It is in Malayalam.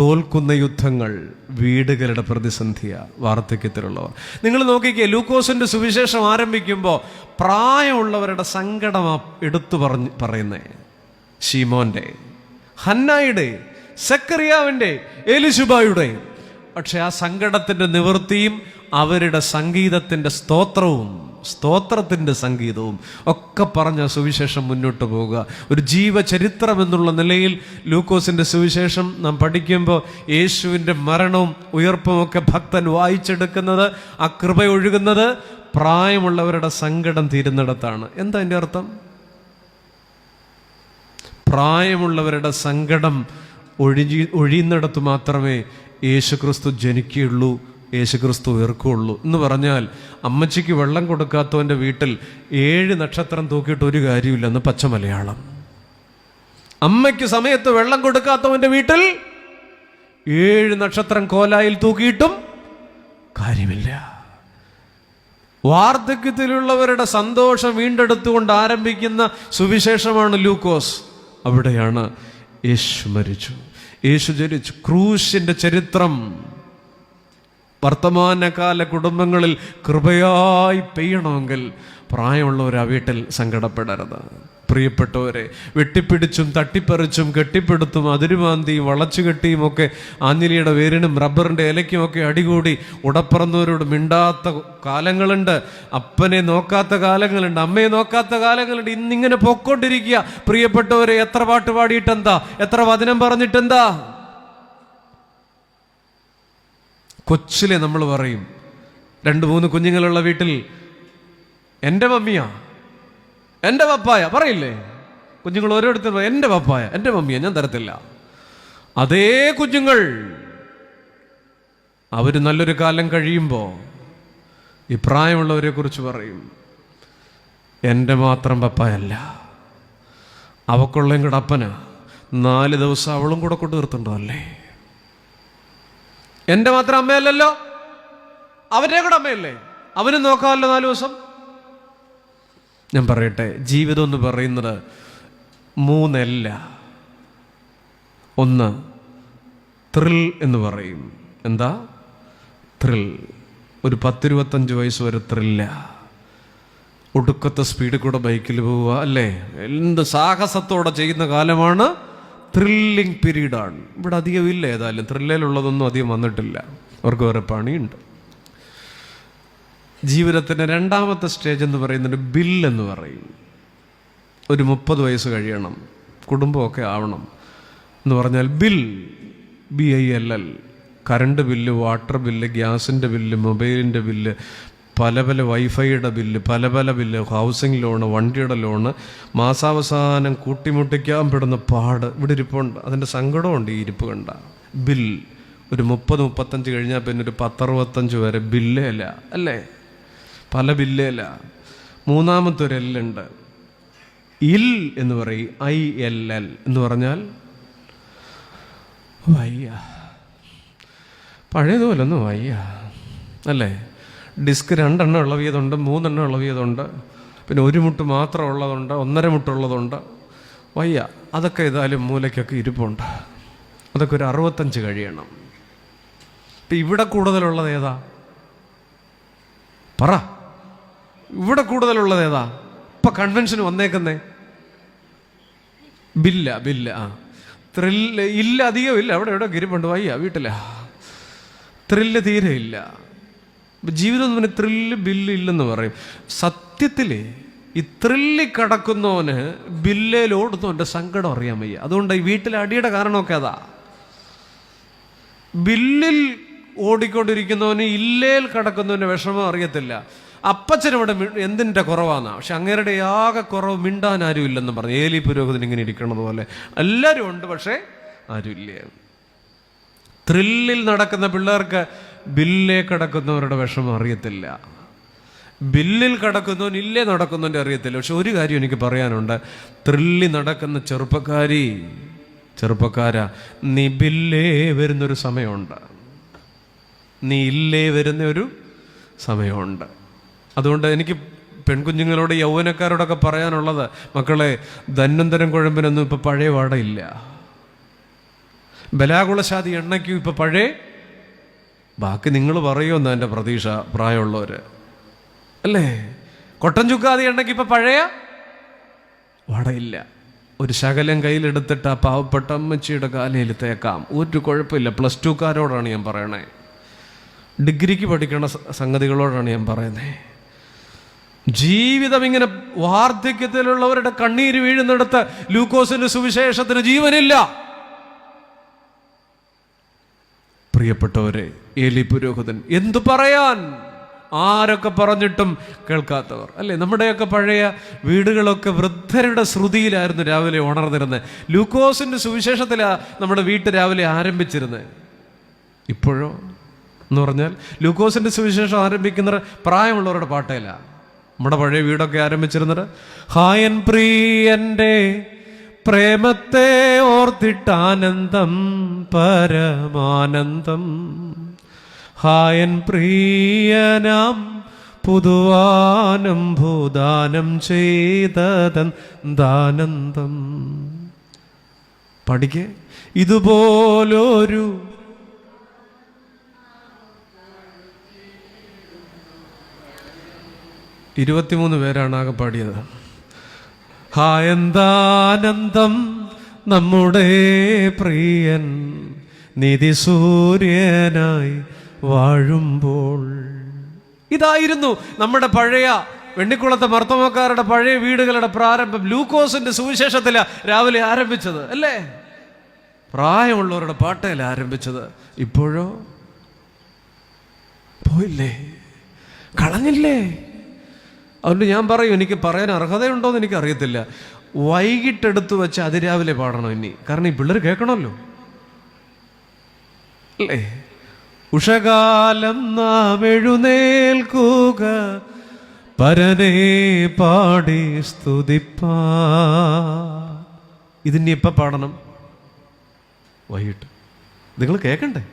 തോൽക്കുന്ന യുദ്ധങ്ങൾ വീടുകളുടെ പ്രതിസന്ധിയ വാർദ്ധക്യത്തിലുള്ളവർ നിങ്ങൾ നോക്കിക്കേ ലൂക്കോസിന്റെ സുവിശേഷം ആരംഭിക്കുമ്പോൾ പ്രായമുള്ളവരുടെ സങ്കടം എടുത്തു പറഞ്ഞ് പറയുന്നേ. ഷീമോന്റെ ഹന്നായുടെ സക്കറിയാവിന്റെ എലിശുബായുടെ. പക്ഷെ ആ സങ്കടത്തിന്റെ നിവൃത്തിയും അവരുടെ സംഗീതത്തിന്റെ സ്തോത്രവും സ്തോത്രത്തിന്റെ സംഗീതവും ഒക്കെ പറഞ്ഞ സുവിശേഷം മുന്നോട്ട് പോവുക. ഒരു ജീവചരിത്രം എന്നുള്ള നിലയിൽ ലൂക്കോസിന്റെ സുവിശേഷം നാം പഠിക്കുമ്പോൾ യേശുവിന്റെ മരണവും ഉയർപ്പും ഒക്കെ ഭക്തൻ വായിച്ചെടുക്കുന്നത് ആ കൃപ ഒഴുകുന്നത് പ്രായമുള്ളവരുടെ സങ്കടം തീരുന്നിടത്താണ്. എന്താ എന്റെ അർത്ഥം? പ്രായമുള്ളവരുടെ സങ്കടം ഒഴിഞ്ഞി ഒഴിയുന്നിടത്ത് മാത്രമേ യേശുക്രിസ്തു ജനിക്കുകയുള്ളൂ യേശുക്രിസ്തു ഉയർക്കുകയുള്ളൂ എന്ന് പറഞ്ഞാൽ അമ്മച്ചിക്ക് വെള്ളം കൊടുക്കാത്തവന്റെ വീട്ടിൽ ഏഴ് നക്ഷത്രം തൂക്കിയിട്ട് ഒരു കാര്യമില്ലെന്ന് പച്ച മലയാളം അമ്മയ്ക്ക് സമയത്ത് വെള്ളം കൊടുക്കാത്തവന്റെ വീട്ടിൽ ഏഴ് നക്ഷത്രം കോലായിൽ തൂക്കിയിട്ടും കാര്യമില്ല. വാർദ്ധക്യത്തിലുള്ളവരുടെ സന്തോഷം വീണ്ടെടുത്തുകൊണ്ട് ആരംഭിക്കുന്ന സുവിശേഷമാണ് ലൂക്കോസ്. അവിടെയാണ് യേശു മരിച്ചു. യേശു ജനിച്ചു. ക്രൂശിന്റെ ചരിത്രം. വർത്തമാനകാല കുടുംബങ്ങളിൽ കൃപയായി പെയ്യണമെങ്കിൽ പ്രായമുള്ളവർ ആ വീട്ടിൽ സങ്കടപ്പെടരുത്. പ്രിയപ്പെട്ടവരെ വെട്ടിപ്പിടിച്ചും തട്ടിപ്പറിച്ചും കെട്ടിപ്പിടുത്തും അതിരുമാന്തിയും വളച്ചുകെട്ടിയും ഒക്കെ ആഞ്ഞിലിയുടെ വേരിനും റബ്ബറിന്റെ ഇലയ്ക്കും ഒക്കെ അടികൂടി ഉടപ്പറന്നവരോട് മിണ്ടാത്ത കാലങ്ങളുണ്ട്. അപ്പനെ നോക്കാത്ത കാലങ്ങളുണ്ട്. അമ്മയെ നോക്കാത്ത കാലങ്ങളുണ്ട്. ഇന്നിങ്ങനെ പൊക്കോണ്ടിരിക്കുക പ്രിയപ്പെട്ടവരെ എത്ര പാട്ട് പാടിയിട്ടെന്താ? എത്ര വചനം പറഞ്ഞിട്ടെന്താ? കൊച്ചിലെ നമ്മൾ പറയും രണ്ട് മൂന്ന് കുഞ്ഞുങ്ങളുള്ള വീട്ടിൽ എന്റെ മമ്മിയാ എന്റെ പപ്പായ. പറയില്ലേ? കുഞ്ഞുങ്ങൾ ഓരോരുത്തരും എന്റെ പപ്പായ എന്റെ മമ്മിയാ ഞാൻ തരത്തില്ല. അതേ കുഞ്ഞുങ്ങൾ അവർ നല്ലൊരു കാലം കഴിയുമ്പോൾ ഈ പ്രായമുള്ളവരെ കുറിച്ച് പറയും എന്റെ മാത്രം പപ്പായല്ല അവക്കുള്ളയും കൂടെ അപ്പനാ നാല് ദിവസം അവളും കൂടെ കൊണ്ടു നിർത്തുണ്ടോ അല്ലേ എന്റെ മാത്രം അമ്മയല്ലല്ലോ? അവരുടെ കൂടെ അമ്മയല്ലേ? അവനും നോക്കാമല്ലോ നാല് ദിവസം. ഞാൻ പറയട്ടെ ജീവിതം എന്ന് പറയുന്നത് മൂന്നല്ല. ഒന്ന് ത്രിൽ എന്ന് പറയും. എന്താ? ത്രിൽ ഒരു പത്തിരുപത്തഞ്ച് വയസ്സ് വരെ ത്രില്ല ഒടുക്കത്തെ സ്പീഡിൽ കൂടെ ബൈക്കിൽ പോവുക അല്ലേ? എന്ത് സാഹസത്തോടെ ചെയ്യുന്ന കാലമാണ് ത്രില്ലിംഗ് പീരീഡാണ് ഇവിടെ അധികം ഇല്ല ഏതായാലും. ത്രില്ലിലുള്ളതൊന്നും അധികം വന്നിട്ടില്ല. അവർക്ക് വേറെ പണിയുണ്ട്. ജീവിതത്തിന്റെ രണ്ടാമത്തെ സ്റ്റേജ് എന്ന് പറയുന്നത് ബിൽ എന്ന് പറയും. ഒരു മുപ്പത് വയസ്സ് കഴിയണം. കുടുംബമൊക്കെ ആവണം. എന്ന് പറഞ്ഞാൽ bill B I L L current bill water bill ഗ്യാസിന്റെ ബില്ല് മൊബൈലിന്റെ ബില്ല് പല പല വൈഫൈയുടെ ബില്ല് പല പല ബില്ല് ഹൗസിംഗ് ലോണ് വണ്ടിയുടെ ലോണ് മാസാവസാനം കൂട്ടിമുട്ടിക്കാൻ പെടുന്ന പാട് ഇവിടെ ഇരിപ്പുണ്ട്. അതിന്റെ സങ്കടമുണ്ട് ഈ ഇരിപ്പ് കണ്ട. ബിൽ ഒരു മുപ്പത് മുപ്പത്തഞ്ച് കഴിഞ്ഞാൽ പിന്നെ ഒരു പത്തറുപത്തഞ്ച് വരെ ബില്ലേ അല്ല അല്ലേ? പല ബില്ലേ അല്ല മൂന്നാമത്തെ ഒരു എല്ലുണ്ട് ഇൽ എന്ന് പറയും. ഐ എൽ എൽ എന്ന് പറഞ്ഞാൽ വയ്യ. പഴയതുപോലൊന്നും വയ്യ. അല്ലേ? ഡിസ്ക് രണ്ടെണ്ണം ഇളവിയതുണ്ട് മൂന്നെണ്ണം ഇളവിയതുണ്ട് പിന്നെ ഒരു മുട്ട് മാത്രം ഉള്ളതുണ്ട് ഒന്നര മുട്ടുള്ളതുണ്ട് വയ്യ അതൊക്കെ ഏതായാലും മൂലയ്ക്കൊക്കെ ഇരിപ്പുണ്ട്. അതൊക്കെ ഒരു അറുപത്തഞ്ച് കഴിയണം. ഇപ്പം ഇവിടെ കൂടുതലുള്ളത് ഏതാ? പറ. ഇവിടെ കൂടുതലുള്ളത് ഏതാ? ഇപ്പം കൺവെൻഷന് വന്നേക്കുന്നേ. ബില്ല ബില്ല ആ. ത്രില്ല് ഇല്ല അധികം ഇല്ല അവിടെ എവിടെ ഗിരിപ്പുണ്ട് വയ്യ വീട്ടിലാ. ത്രില്ല് തീരെ ഇല്ല. ജീവിതം പറഞ്ഞാൽ ത്രില്ല് ബില്ല് ഇല്ലെന്ന് പറയും. സത്യത്തിൽ ഈ ത്രില്ലി കിടക്കുന്നവന് ബില്ലേൽ ഓടുന്നവന്റെ സങ്കടം അറിയാൻ വയ്യ. അതുകൊണ്ട് ഈ വീട്ടിലെ അടിയുടെ കാരണമൊക്കെ അതാ. ബില്ലിൽ ഓടിക്കൊണ്ടിരിക്കുന്നവന് ഇല്ലേൽ കിടക്കുന്നവന്റെ വിഷമം അറിയത്തില്ല. അപ്പച്ചനിവിടെ എന്തിന്റെ കുറവാണെന്നാണ് പക്ഷെ അങ്ങേരുടെ ആകെ കുറവ് മിണ്ടാൻ ആരും ഇല്ലെന്ന് പറഞ്ഞു. ഏലി പുരോഹിതൻ ഇങ്ങനെ ഇരിക്കണത് പോലെ. എല്ലാവരും ഉണ്ട് പക്ഷേ ആരുമില്ല. ത്രില്ലിൽ നടക്കുന്ന പിള്ളേർക്ക് ബില്ലേ കിടക്കുന്നവരുടെ വിഷമം അറിയത്തില്ല. ബില്ലിൽ കിടക്കുന്നവൻ ഇല്ലേ നടക്കുന്നവന്റെ അറിയത്തില്ല. പക്ഷെ ഒരു കാര്യം എനിക്ക് പറയാനുണ്ട്. ത്രില്ലി നടക്കുന്ന ചെറുപ്പക്കാരി ചെറുപ്പക്കാരാ നീ ബില്ലേ വരുന്നൊരു സമയമുണ്ട്. നീ ഇല്ലേ വരുന്ന ഒരു സമയമുണ്ട്. അതുകൊണ്ട് എനിക്ക് പെൺകുഞ്ഞുങ്ങളോട് യൗവനക്കാരോടൊക്കെ പറയാനുള്ളത് മക്കളെ ധന്വന്തരം കുഴമ്പിനൊന്നും ഇപ്പം പഴയ വാടയില്ല. ബലാകുളശാതി എണ്ണയ്ക്കും ഇപ്പം പഴയ ബാക്കി നിങ്ങൾ പറയുമെന്ന് എന്റെ പ്രതീക്ഷ പ്രായമുള്ളവർ അല്ലേ? കൊട്ടൻ ചുക്കാതി ഉണ്ടെങ്കിൽ ഇപ്പം പഴയ വടയില്ല. ഒരു ശകലം കയ്യിലെടുത്തിട്ട് ആ പാവപ്പെട്ട അമ്മച്ചിയുടെ കാലയിൽ തേക്കാം. ഒരു കുഴപ്പമില്ല. പ്ലസ് ടുക്കാരോടാണ് ഞാൻ പറയണേ. ഡിഗ്രിക്ക് പഠിക്കുന്ന സംഗതികളോടാണ് ഞാൻ പറയുന്നത് ജീവിതം ഇങ്ങനെ വാർദ്ധക്യത്തിലുള്ളവരുടെ കണ്ണീര് വീഴുന്നിടത്ത് ലൂക്കോസിന്റെ സുവിശേഷത്തിന് ജീവനില്ല. പ്രിയപ്പെട്ടവരെ ഏലി പുരോഹിതൻ എന്തു പറയാൻ? ആരൊക്കെ പറഞ്ഞിട്ടും കേൾക്കാത്തവർ. അല്ലേ? നമ്മുടെയൊക്കെ പഴയ വീടുകളൊക്കെ വൃദ്ധരുടെ ശ്രുതിയിലായിരുന്നു രാവിലെ ഉണർന്നിരുന്നത്. ലൂക്കോസിന്റെ സുവിശേഷത്തിലാണ് നമ്മുടെ വീട്ട് രാവിലെ ആരംഭിച്ചിരുന്നത്. ഇപ്പോഴോ? എന്ന് പറഞ്ഞാൽ ലൂക്കോസിന്റെ സുവിശേഷം ആരംഭിക്കുന്ന പ്രായമുള്ളവരുടെ പാട്ടയിലാണ് നമ്മുടെ പഴയ വീടൊക്കെ ആരംഭിച്ചിരുന്നത്. ഹായൻ പ്രിയന്റെ പ്രേമത്തെ ഓർത്തിട്ടാനന്ദം പരമാനന്ദം ഹായൻ പ്രിയനാം പുതുവാനം ഭൂദാനം ചെയ്തതാനന്ദം പഠിക്കേ. ഇതുപോലൊരു ഇരുപത്തിമൂന്ന് പേരാണ് ആകെ പാടിയത്. ഹാ എന്താനന്ദം നമ്മുടെ പ്രിയൻ നിധി സൂര്യനായി വാഴുമ്പോൾ. ഇതായിരുന്നു നമ്മുടെ പഴയ വെണ്ണിക്കുളത്തെ മർത്തമക്കാരുടെ പഴയ വീടുകളുടെ പ്രാരംഭം ലൂക്കോസിന്റെ സുവിശേഷത്തില രാവിലെ ആരംഭിച്ചത് അല്ലേ? പ്രായമുള്ളവരുടെ പാട്ടയിൽ ആരംഭിച്ചത്. ഇപ്പോഴോ? പോയില്ലേ? കളഞ്ഞില്ലേ? അതുകൊണ്ട് ഞാൻ പറയും എനിക്ക് പറയാൻ അർഹതയുണ്ടോ എന്ന് അറിയത്തില്ല വൈകിട്ടെടുത്ത് വെച്ച് അതിരാവിലെ പാടണം ഇനി. കാരണം ഈ പിള്ളേർ കേൾക്കണമല്ലോ. അല്ലേ? ഉഷകാലം നാം എഴുന്നേൽക്കുക പരനെ പാടി സ്തുതിപ്പാ. ഇതിനി പാടണം? വൈകിട്ട്. നിങ്ങൾ കേൾക്കണ്ടേ